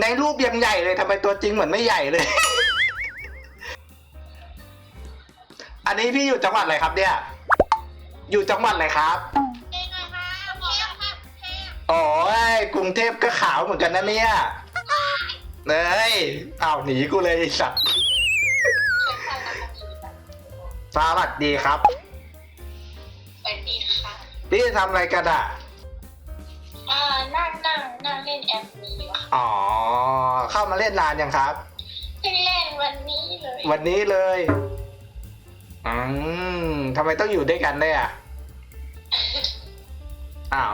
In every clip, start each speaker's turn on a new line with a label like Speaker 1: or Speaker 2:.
Speaker 1: ในรูปยังใหญ่เลยทำไมตัวจริงเหมือนไม่ใหญ่เลย อันนี้พี่อยู่จังหวัดอะไรครับเนี่ย อยู่จังหวัดอะไรครับ
Speaker 2: เองไงคะบอกแล้วค่ะเทพ
Speaker 1: อ๋อกรุงเทพก็ขาวเหมือนกันนะเนี่ยเฮ้ยอ้าวหนีกูเลยไอ้สัตว์
Speaker 2: เป็นใครมาคนอื่นแบบ
Speaker 1: สวัสดีครับ
Speaker 2: สวัสดีค่ะ
Speaker 1: พี่ทำอะไรกันอะ
Speaker 2: อ่านั่ง นั่งนั่งเล่นแอปนี้อยู่ค่ะ
Speaker 1: อ๋อ เข้ามาเล่นนานยังครับ
Speaker 2: เพิ่งเล่นวันนี้เลย
Speaker 1: วันนี้เลย อืมทำไมต้องอยู่ด้วยกันด้วยอะ อ้าว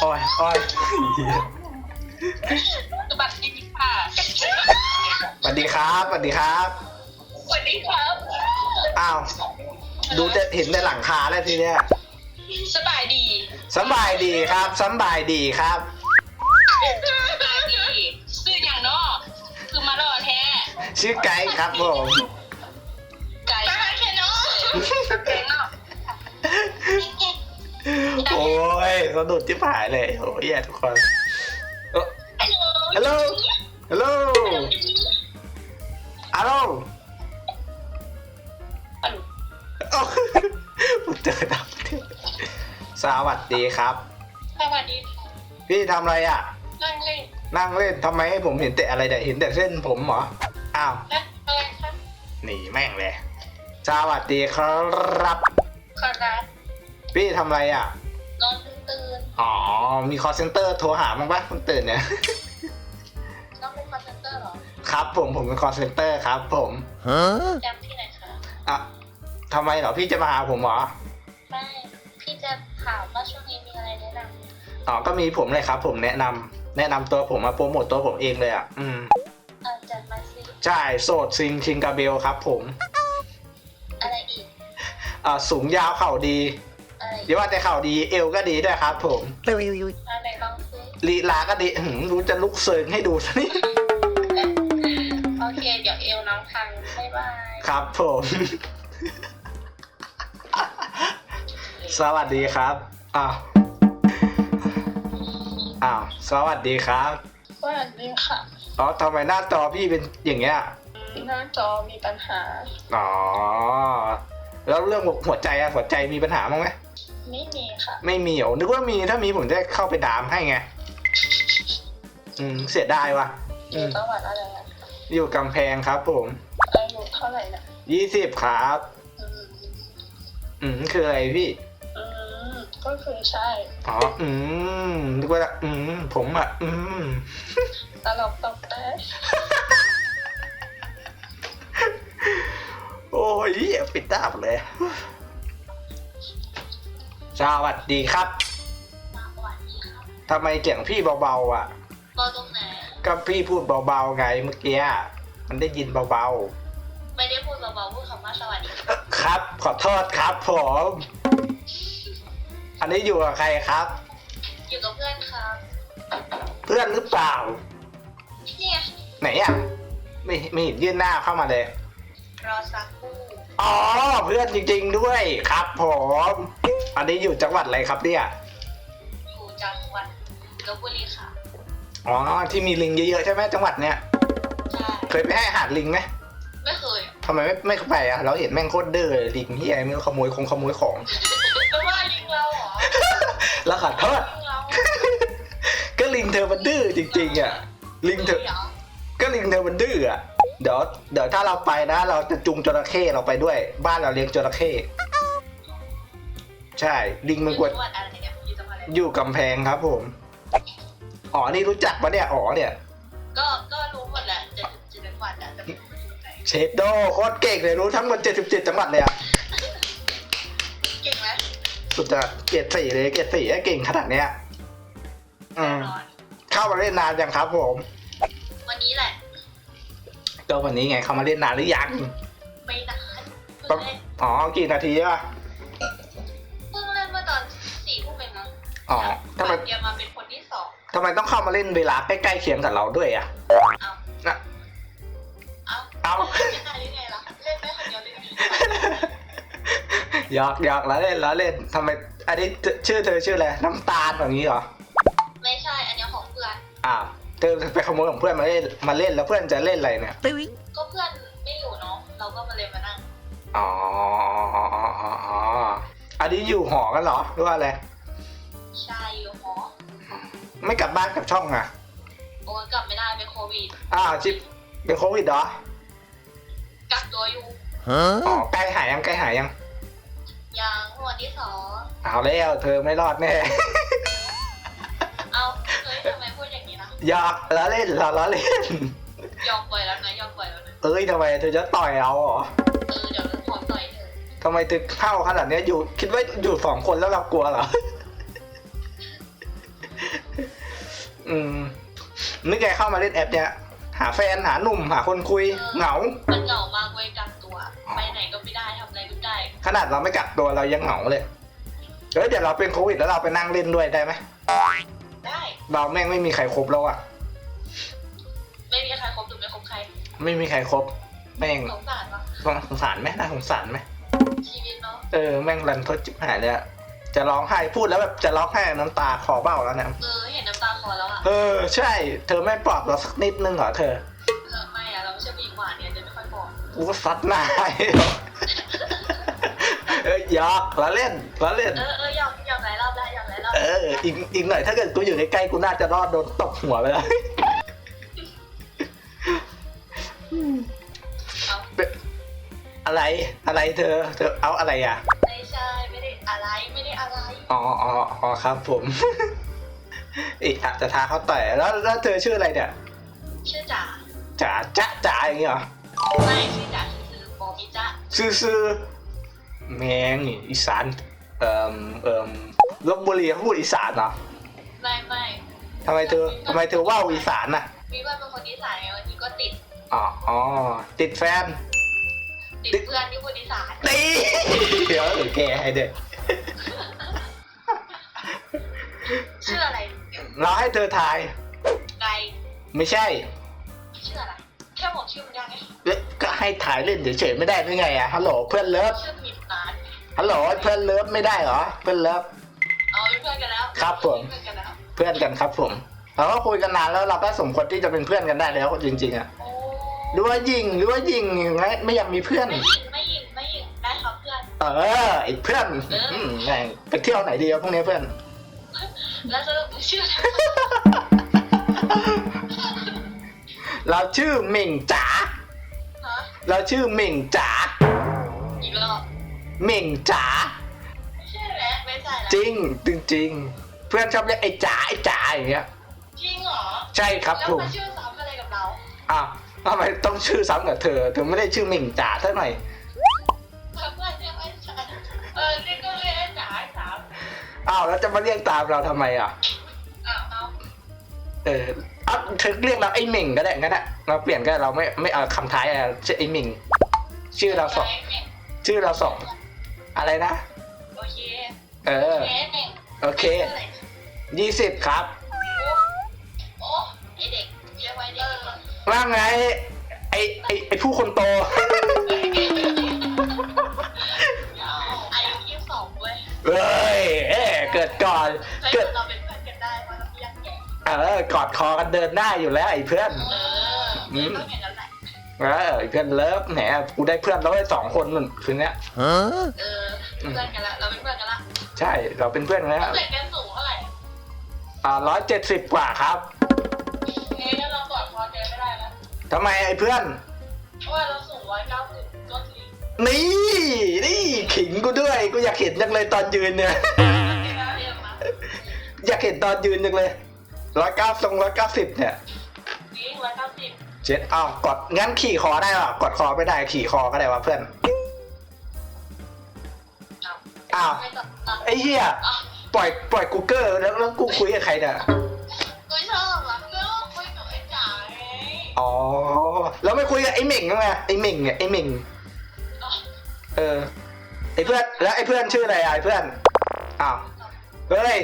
Speaker 1: โอ้ยโอ้ยเหี้ย
Speaker 2: สวัสดีค่ะ
Speaker 1: สวัสดีครับสวัสดีครับ
Speaker 2: สวัสดีครับ
Speaker 1: อ้าว ดูจะเห็นแต่หลังคาแล้วทีเนี้ย
Speaker 2: สบายดี
Speaker 1: สำบายดีครับสำบายดีครับ
Speaker 2: สบายดีซื้ออย่างนอกคือมารอแท้
Speaker 1: ชื่อไกด์ครับผม
Speaker 2: ไก่แค่นอกแกงนอก
Speaker 1: โอ้ยสะดุดที่ผายเลยโอ้ยแย่ทุกคน ฮัลโหลฮัลโหลฮัลโหลโอ้ผมเจอดาวเทพสวัสดีครับ
Speaker 2: สวัสดีค่ะ
Speaker 1: พี่ทำอะไรอะ
Speaker 2: นั่งเล่น
Speaker 1: นั่งเล่นทำไมให้ผมเห็นแต่อะไรเนี่ยเห็นแต่เส้นผมเหรอ อ้าว
Speaker 2: แล้วอะไรครับ
Speaker 1: หนีแม่งเลย สวัสดีครับ
Speaker 2: ขอรับ
Speaker 1: พี่ทำอะไรอะ
Speaker 2: นอนตื่น
Speaker 1: อ๋อ มีคอเซนเตอร์โทรหาบ้างปะเพิ่งตื่นเนี่ย
Speaker 2: ครั
Speaker 1: บผมผมเป็นคอเซนเตอร์ครับ ผม
Speaker 3: Huh?
Speaker 2: จำที่ไหนคะ
Speaker 1: อะทำไมเหรอพี่จะมาหาผมเหรอ
Speaker 2: ไม่พี่จะถามว่าช่วงนี้มีอะไรแนะนำ
Speaker 1: อ๋อก็มีผมเลยครับ ผมแนะนำแนะนำตัวผมมาโปรโมทตัวผมเองเลยอะอืม
Speaker 2: อาจัดมาสิ
Speaker 1: ใช่โสดซิงชิงกาเบลครับ ผม
Speaker 2: อะไรอีก
Speaker 1: อ่าสูงยาวเข่าดี
Speaker 2: อะไรอี
Speaker 1: เดี๋ยวว่าแต่เข่าดีเอวก็ดีด้วยครับ ผม
Speaker 2: อะไรลองซิ
Speaker 1: ลีลาก็ดีหืมรู้จะลุกเซิงให้ดูซะนี่
Speaker 2: โอ เคเดี๋ยวเอวน้องทางบ๊ายบาย
Speaker 1: ครับผม สวัสดีครับ อ้าว อ้าว สวัสดีครับ
Speaker 2: สวัสดีค่ะ
Speaker 1: อ๋อทำไมหน้าจอพี่เป็นอย่างเงี้ย
Speaker 2: หน้าจอมีปัญหา
Speaker 1: อ๋อ แล้วเรื่องหัวใจอะหัวใจมีปัญหาบ้างไหม
Speaker 2: ไม่มีค่ะ
Speaker 1: ไม่มีเหรอนึกว่ามี ถ้ามีผมจะเข้าไปดามให้ไง อืม เสียดายว่ะ
Speaker 2: อ
Speaker 1: อื
Speaker 2: ยู่
Speaker 1: ม
Speaker 2: จังหวัดอะไรนะ
Speaker 1: อยู่กำแพงครับผม
Speaker 2: อายุเท่าไหร่นะ
Speaker 1: ยี่สิบครับ
Speaker 2: อืม
Speaker 1: อืมคืออะไรพี่
Speaker 2: อืมก็คือใช่
Speaker 1: อ๋อ อืมนึกว่าอืม ผมอะ อืม
Speaker 2: ตลกตกแต่
Speaker 1: โอ้ยเหี้ยปิดตาหมดเลย สวัสดีครับ
Speaker 2: สวัสดีครับ
Speaker 1: ทำไมเสียงพี่เบาๆอะ
Speaker 2: รอตรงไหน
Speaker 1: ก็พี่พูดเบาๆไงเมื่อกี้อะมันได้ยินเบา
Speaker 2: ไม่ได้พูดเบาๆพูดคำว่าสวัสดี
Speaker 1: ๆเอ่อครับ ขอโทษครับผม อันนี้อยู่กับใครครับ
Speaker 2: อยู่กับเพื่อนครับ
Speaker 1: เพื่อนหรือเปล่า
Speaker 2: เนี่ย
Speaker 1: ไหนอะไม่ไม่เห็นยื่นหน้าเข้ามาเลย
Speaker 2: รอสักครู่
Speaker 1: อ๋อเพื่อนจริงๆด้วยครับผม อันนี้อยู่จังหวัดอะไรครับเนี่ย
Speaker 2: อยู่จังหวัดลบบุรีค่ะ
Speaker 1: อ๋อที่มีลิงเยอะๆใช่ไหมจังหวัดเนี้ย
Speaker 2: ใช่
Speaker 1: เคยไปให้อาหารลิงไหม
Speaker 2: ไม่เคย
Speaker 1: ทำไมไม่ไม่ไปอะเราเห็นแม่งโคตรดื้อเลยลิงที่ไอ้ไม่รู้ขโมยคงขโมยของ
Speaker 2: แปลว่าลิงเราเหรอ
Speaker 1: แล้วขอโทษ
Speaker 2: ลิงเรา
Speaker 1: ก็ลิงเธอมันดื้อจริงๆอะลิงเธอ
Speaker 2: เหรอ
Speaker 1: ก็ลิงเธอมันดื้ออะเดี๋ยวเดี๋ยวถ้าเราไปนะ เราจะจูงจระเข้เราไปด้วย บ้านเราเลี้ยงจระเข้ใช่ลิงมันกวด
Speaker 2: จังหวัดอะไรเนี่ยอยู่จังหวัดอะไร
Speaker 1: อยู่กำแพงครับผม อ๋อ นี่รู้จักปะเนี่ย อ๋อเนี่ย
Speaker 2: ก็ก็รู้หมดแหละเจ็ดเจ็ดจังหวัดอะแต่ไม่รู้จังไหน
Speaker 1: เชฟโดโคตรเก่งเลยรู้ทั้งหมด77 จังหวัดเลยอะ
Speaker 2: เก่งไหม
Speaker 1: สุดจะเกรดสี่เลยเกรดสี่เก่งขนาดเนี้ย อืม
Speaker 2: แน่นอน
Speaker 1: เข้ามาเล่นนานยังครับผม
Speaker 2: วันนี้แหละ
Speaker 1: ก็วันนี้ไงเข้ามาเล่นนานหรือยัง
Speaker 2: ไม่นาน
Speaker 1: ต้
Speaker 2: เพิ่
Speaker 1: อง
Speaker 2: งเล่น
Speaker 1: อ๋อกี่นาทีอะ
Speaker 2: เพิ่งเล่นเมื่อตอนสี่ทุ่มเองมั้ง
Speaker 1: อ๋อทำไม
Speaker 2: เดียวมาเป็นคน ที่สอง
Speaker 1: ทำไมต้องเข้ามาเล่นเวลาใกล้ๆเคียงกับเราด้วยอะ
Speaker 2: เอา
Speaker 1: นะ
Speaker 2: เอา
Speaker 1: เอา
Speaker 2: ไม่ได้หรือไงล่ะ เล่นไหม
Speaker 1: หยอกหยอกแล้วเล่นแล้วเล่นทำไม อันนี้ชื่อเธอชื่ออะไรน้ำตาลแบบนี้เหรอ
Speaker 2: ไม่ใช่ อันเนี้ยของเพื่อน
Speaker 1: อ้าวเธอไปขโมยของเพื่อนมาเล่นมาเล่นแล้วเพื่อนจะเล่นอะไรเนี่ย
Speaker 2: ก็เพื่อนไม่อยู่เนาะ เราก็มาเลยมานั่ง
Speaker 1: อ๋ออันนี้อยู่หอกันเหรอหรือว่าอะไร
Speaker 2: ใช่อยู่หอ
Speaker 1: ไม่กลับบ้านกลับช่องอะ
Speaker 2: โอ้ยกลับไม่ได้เป็นโควิด
Speaker 1: อ้าวจิบเป็นโควิดเหรอ
Speaker 2: กักตัวอยู่
Speaker 1: อ๋อใกล้หายยังใกล้หายยัง
Speaker 2: ยังวันที่สอง
Speaker 1: เอาแล้วเธอไม่รอดแน่
Speaker 2: เอาเฮ้ยทำไมพูดอย่างนี้นะ
Speaker 1: หยอกแล้วเล่นเราล้อเล่น
Speaker 2: ยอมปล่อยแล้วนะยอมปล่อยแล้วนะ
Speaker 1: เอ้ยทำไมเธอจะต่อยเอาเหรอ
Speaker 2: เออเดี๋ยวเราขอต่อยเธอ
Speaker 1: ทำไมเธอเข้าขนาดเนี้ยอยู่ คิดว่าอยู่สองคนแล้วเรากลัวเหรอ อืมนึกไงเข้ามาเล่นแอปเนี้ยหาแฟนหาหนุ่มหาคนคุยเหงา
Speaker 2: มันเหงามากเว้ยกักตัว ไปไหนก็ไม่ได้ทำอะไรก็ไม่ได้
Speaker 1: ขนาดเราไม่กักตัวเรายังเหงาเลยเอ้ยเดี๋ยวเราเป็นโควิดแล้วเราไปนั่งเล่นด้วยได้ไหม
Speaker 2: ได้
Speaker 1: เราแม่งไม่มีใครครบแล้วอะ
Speaker 2: ไม่มีใครคบหรือไม่คบใคร
Speaker 1: ไม่มีใครครบแม่ง
Speaker 2: สงสารปะ
Speaker 1: สงสารไหมน่าสงสารไหม
Speaker 2: ชีวิตเนาะ
Speaker 1: เออแม่งรันทดจิบหายเลยอะ จะร้องไห้พูดแล้วแบบจะร้องไห้น้ำตาคอเบ้าแล้วเนี่ย
Speaker 2: เออ เห็นน้ำตาคลอแล้วอะ
Speaker 1: เออ ใช่ เธอไม่ปลอบเราสักนิดนึงเหรอเธอ
Speaker 2: เออ ไม่อะเราไม่ใช่ผู้หญิงหวานเนี่ยจะไม่ค่อยบอก
Speaker 1: กูก็ซัดหน้าให้เออหยอกละเล่นละเล่น
Speaker 2: เออเอออยากอยากหลายรอบแล้วอยากหลายรอบ
Speaker 1: เอออีกอีกหน่อยถ้าเกิดกูอยู่ใกล้ๆกูน่าจะรอดโดนตบหัวไปแล้ว
Speaker 2: เอา
Speaker 1: เป็นอะไรอะไรเธอ เธอเอาอะไรอะ
Speaker 2: ไม่ใช่ไม่ได้ อะไรไม่ได้อะไร
Speaker 1: อ๋ออ๋ออ๋อครับผม อีกอาจจะทาเขาต่อยแล้วแล้วเธอชื่ออะไรเนี่ย
Speaker 2: ชื่อจ๋า
Speaker 1: จ๋าจ๊ะจ๋าอย่างเงี้ยเหรอ
Speaker 2: ไม่ชื่อจ๋าคือโบมิจ้า
Speaker 1: ซื่อซื่อแมงนี่อีสานเอ่อเอ่อลบบุรีเขาพูดอีสานเหรอ
Speaker 2: ไม่ไม่
Speaker 1: ทำไมเธอทำไมเธอว่าวอีสานน่ะ
Speaker 2: มีเพื่อนเป็นคนอีสานไงวันนี้ก็ติด
Speaker 1: อ๋ออ๋อติดแฟน
Speaker 2: ติดเพื่อนที่พูดอีสาน
Speaker 1: ตีเดี๋ยวหรือแกให้เด็ก เราให้เธอทาย
Speaker 2: ไกล
Speaker 1: ไม่ใช่
Speaker 2: ชื่ออะไร แค่บอกชื่อมันยังไง
Speaker 1: เอ๊ะก็ให้ถ่ายเล่นเฉยๆไม่ได้หรือไงอะฮัลโหลเพื่อนเลิฟ
Speaker 2: ชื่อมิดนาน
Speaker 1: ฮัลโหลเพื่อนเลิฟไม่ได้เหรอเพื่อนเลิฟ
Speaker 2: เอาเป็นเพื่อนกันแล้ว
Speaker 1: ครับผม
Speaker 2: เพื่อนกันแล้ว
Speaker 1: เพื่อนกันครับผมเราก็คุยกันนานแล้วเราก็สมควรที่จะเป็นเพื่อนกันได้แล้วจริงๆอะ
Speaker 2: โอ้
Speaker 1: หรือว่ายิงหรือว่ายิงไม่ไม่อยากมีเพื่อน
Speaker 2: ไม่ยิงไม่ยิงไม่ยิงได้ครับเพื่อน
Speaker 1: เออไอ้เพื่อน
Speaker 2: เอออื
Speaker 1: มไงไปเที่ยวไหนดีวะพวกนี้เพื่อน
Speaker 2: แล้วสรุปชื่ออะไร
Speaker 1: เราชื่อเหม่งจ๋า
Speaker 2: ฮะ
Speaker 1: เราชื่อเหม่งจ๋า
Speaker 2: อีกรอบ
Speaker 1: เหม่งจ๋า
Speaker 2: ไม่ใช่แล้วไม่ใช่แล้ว
Speaker 1: จริงจริงจริงๆเพื่อนชอบเรียกไอ้จ๋าไอ้จ๋าอย่างเงี้ย
Speaker 2: จริงเหรอ
Speaker 1: ใช่ครับ
Speaker 2: แล้ว
Speaker 1: ผม
Speaker 2: มาชื่อซ้ำอะไรกับเรา
Speaker 1: อ้าวทำไมต้องชื่อซ้ำกับเธอเธอไม่ได้ชื่อเหม่งจ๋าเท่าไหร่อย
Speaker 2: อ้า
Speaker 1: วแล้วจะมาเรียกตามเราทำไมอะ
Speaker 2: อ้าวเอา
Speaker 1: เอออะเธอเรียกเราไอ้เหม่งก็ได้งั้นอะเราเปลี่ยนก็ได้เราไม่ไม่เอาคำท้ายอะชื่อไอ้เหม่งชื่อเราสองชื่อเราสองอะไรนะ
Speaker 2: โอเค
Speaker 1: เออ
Speaker 2: เคสหนึ่ง
Speaker 1: โอเคยี่สิบครับ
Speaker 2: โอ้ไอเด็กเรียกไว้เด็ก
Speaker 1: ว่าไง ไอ้ไอ้ไอ้ผู้คนโต
Speaker 2: อายุยี่สิบสองเว้ย
Speaker 1: เอ้ยเอ้ยเกิดก่อน
Speaker 2: เฮ้ย
Speaker 1: เกิด
Speaker 2: เราเป็นเพื่อนกันได้เพราะเรายังแก่
Speaker 1: เออกอดคอกันเดินได้อยู่แล้วไอ้เพื่อน
Speaker 2: เออไม่ต้องอย่างนั้นแหละ
Speaker 1: เออไอ้เพื่อนเลิฟแหมกูได้เพื่อนแล้วได้สองคนนุ่นคืนเนี้ย
Speaker 2: เออเพื่อนกันละเราเป็นเพื่อนกันละ
Speaker 1: ใช่เราเป็นเพื่อนกันแล้ว
Speaker 2: เด็กกันสูงเท่าไหร่
Speaker 1: อ่าร้อยเจ็ดสิบกว่าครับ
Speaker 2: เฮ้ยถ้าเรากอดคอแกไม่ได้แล้ว
Speaker 1: ทำไมไอ้เพื่อน
Speaker 2: เพราะว่าเราสูงร้อยเก้าสิบก็ถึง
Speaker 1: นี่นี่ขิงกูด้วย กูอยากเห็นจังเลยตอนยืนเนี่ย อยากเห็นตอนยืนจังเลยร้อยเก้าทรงร้อยเก้าสิบเนี่ย
Speaker 2: นี่ร้อยเก้าสิบ
Speaker 1: เจ็ดอ้าวกดงั้นขี่คอได้ป่ะกดคอไม่ได้ขี่คอก็ได้วะเพื่อนอ้าว
Speaker 2: ไม่ต้องอะ
Speaker 1: ไอ้เหี้ย
Speaker 2: อะ
Speaker 1: ปล่อยปล่อยกูเกอร์แล้วแล้วกูคุยกับใครเนี่ย
Speaker 2: ก็ชอบอะก็คุยกับไอ้จ๋าไง
Speaker 1: อ๋อแล้วไม่คุยกับไอ้เหม่งมั้งไงไอ้เหม่งเนี่ยไอ้เหม่ง
Speaker 2: อะ
Speaker 1: เออไอ้เพื่อนแล้วไอ้เพื่อนชื่ออะไรอะไอ้เพื่อนอ้าว เฮ้ย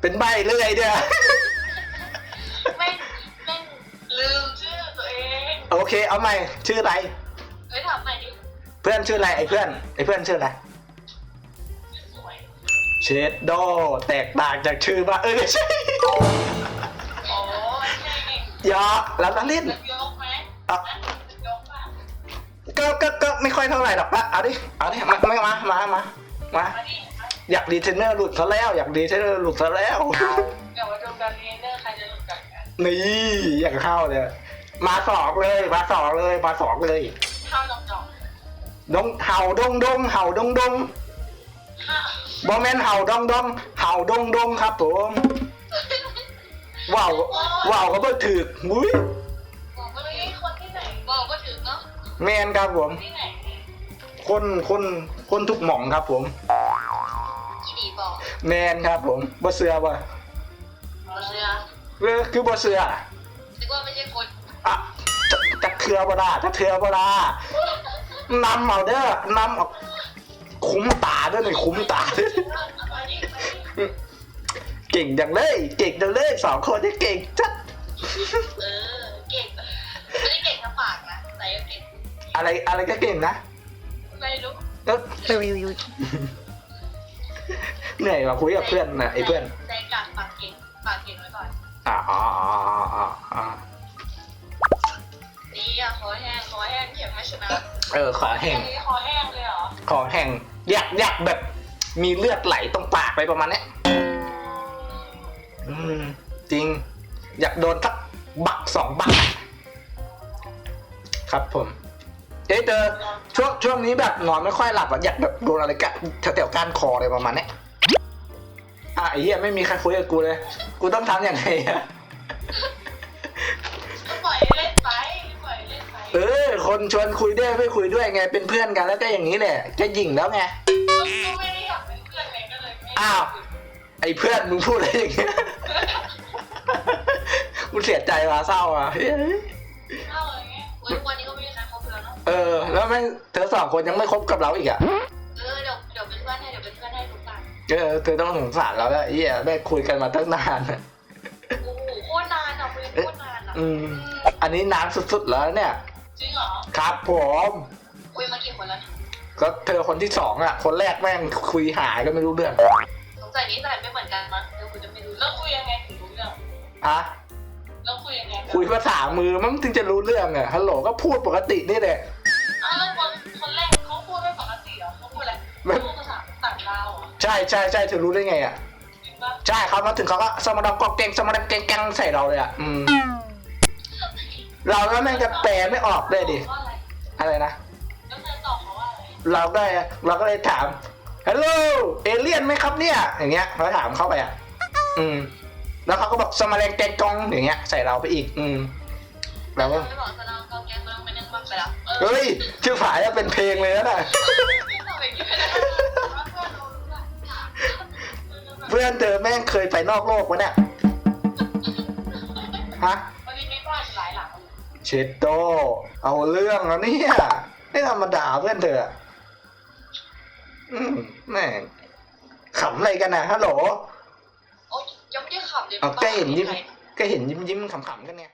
Speaker 1: เป็นใบเรื่อยเนี่ย
Speaker 2: ไม่ไม่ลืมชื่อตัวเอง
Speaker 1: โอเค เอาใหม่ ชื่ออะไร
Speaker 2: เฮ้ยถามใหม่ดิ
Speaker 1: เพื่อนชื่ออะไรไอ้เพื่อน ไอ้เพื่อนชื่ออะไรดโดแตกต่างจากชื่อบ้านเออไม่ใช่
Speaker 2: โอ้ยใช่ไง
Speaker 1: ยอแล้วก็เล่น
Speaker 2: ยกไหม
Speaker 1: อะ
Speaker 2: ยกป่ะ
Speaker 1: ก็ก็ก็ไม่ค่อยเท่าไหร่หรอกปะเอาดิ เอาดิ มาไม่มามามามา
Speaker 2: มาดิ
Speaker 1: อยากดีเทรนเนอร์หลุดซะแล้ว อยากดีเทรนเนอร์หลุดซะแล้ว
Speaker 2: เดี๋ยวมาดูกันเรียนเนอร์ใครจะหลุดกันกัน
Speaker 1: นี่อย่างเข้าเลยมาสองเลยมาสองเลยมาสองเลย
Speaker 2: ข้าวจองจอง
Speaker 1: ดงเห่าดงดงเห่าดงดง
Speaker 2: ข้าว
Speaker 1: บอแมนเห่าดงดงเห่าดงดงครับผมว้าวว้าวก็เพิ่งถือมุ้ย
Speaker 2: บอกว่าเฮ้ยคนที่ไหนบอกก็ถึงเนาะ
Speaker 1: แมนครับผม
Speaker 2: ที่ไหน
Speaker 1: คนคนคนทุกหม่องครับผม
Speaker 2: อีดีบอก
Speaker 1: แมนครับผมบ่เสือบ่
Speaker 2: เราเชื่อ
Speaker 1: เออคือบ่เสือ
Speaker 2: นึกว่าไม่ใช่คน
Speaker 1: อะจะจะเทือบ่ได้จะเทือบ่ได้นำเอาเด้อนำเอาคุ้มตาด้วยหน่อยคุ้มตาด้วย
Speaker 2: มาดิมาดิ
Speaker 1: เก่งจังเลย เก่งจังเลยสองคนนี่เก่งจัด
Speaker 2: เออเก่งไม่ได้เก่งแค่ปากนะแต่ยังเก่ง
Speaker 1: อะไรอะไรก็เก่งนะ
Speaker 2: ไม่รู้
Speaker 1: ก็ เหนื่อยกว่าคุยกับเพื่อนนะไอ้เพื่อน
Speaker 2: ใจกลางปากเก่งปากเก่งไว้ก่อน
Speaker 1: อ่าอ๋ออ๋ออ๋ออ๋อ
Speaker 2: ดีอะคอแห้งคอแห้งเข็มไม่ชนะ
Speaker 1: เออขอแห้ง
Speaker 2: อันนี้คอแห้งเลยเหรอ
Speaker 1: ขอแห้งอยากอยากแบบมีเลือดไหลตรงปากไปประมาณเนี้ยอืมจริง อยากโดนสักบักสองบักอะครับผม เอ้ยเธอช่วงช่วงนี้แบบนอนไม่ค่อยหลับอะอยากแบบโดนอะไรกะแถวๆก้านคออะไรประมาณเนี้ยอะไอ้เหี้ยไม่มีใครคุยกับกูเลย กูต้องทำยังไงอะ
Speaker 2: ก็ปล่อยให้เล่นไปปล่อยให้เล่นไป
Speaker 1: เออ คนชวนคุยด้วยไม่คุยด้วยไงเป็นเพื่อนกันแล้วก็อย่างนี้แหละจะหยิ่งแล้วไง
Speaker 2: ก็ไม่ได้อยากเป็นเพื่อนไงก็เลยไม่
Speaker 1: อ้าว ไอ้เพื่อนมึงพูดอะไรอย่างเงี้ย กูเสียใจว่ะเศร้าอะเฮ้ย
Speaker 2: เนาะ
Speaker 1: เออ แล้วแม่งเธอสองคนยังไม่คบกับเราอีกอะ
Speaker 2: เออเดี๋ยวเดี๋ยวเป็นเพื่อนให้เดี๋ยวเป็นเพื่อนให้ทุกกัน
Speaker 1: เออ เธอต้องสงสารเราแล้วไอ้เหี้ยแม่งคุยกันมาตั้งนานอะ
Speaker 2: โอ้โหโคตรนานอะคุยกันโคตรนานอะ
Speaker 1: อืมอันนี้นานสุดๆแล้วเนี่ย
Speaker 2: จริงเหรอ
Speaker 1: ครับผม
Speaker 2: คุยมากี่คนแล้วเนี่ย
Speaker 1: ก็เธอคนที่สองอะ คนแรกแม่งคุยหายก็ไม่รู้เรื่อง
Speaker 2: สงสัยนิสัยไม่เหมือนกันมั้งเดี๋ยวคุณจะไม่รู้แล้วคุยยังไงถึงรู้เรื่อง
Speaker 1: อะ
Speaker 2: แล้วคุยยังไง
Speaker 1: คุยภาษามือมันถึงจะรู้เรื่องอะฮัลโหลก็พูดปกตินี่แหละ ใช่ใช่ใช่เธอรู้ได้ไงอะ
Speaker 2: จริงปะ
Speaker 1: ใช่เขามาถึงเขาก็สมดองกอกเกงสมดองเกงกังใส่เราเลยอะอืมเราแล้วแม่งจะแปลไม่ออกเลยดิ
Speaker 2: ว่าอะไร
Speaker 1: อะไรนะ
Speaker 2: แล้วเธอตอบเขาว่าอะไร
Speaker 1: เราก็เลยเราก็เลยถามฮัลโหลเอเลี่ยนไหมครับเนี่ย อย่างเงี้ยเราถามเข้าไปอะอืม แล้วเขาก็บอกสมาแรงแกงกองอย่างเงี้ย ใส่เราไปอีก อืมแล้วก็
Speaker 2: ไม่บอกสนองกองแกงมันไม่นั่งบักไปแล้วเออ
Speaker 1: เฮ้ยชื่อฝายอะเป็นเพลงเลยนะ พื่อนเธอแม่งเคยไปนอกโลกวะเนี่ยฮะ
Speaker 2: วันนี้ไม่กล้าหลายหลัง
Speaker 1: เชดโดเอาเรื่องแล้วเนี่ยไม่ธรรมดาเพื่อนเธออะอืมแม่งขำอะไรกันนะฮัลโหล
Speaker 2: โอ๊ยยังไม่ได้ขับเลย
Speaker 1: เอาก็เห็นยิ้มก็เห็นยิ้มยิ้มๆขำๆกันเนี่ย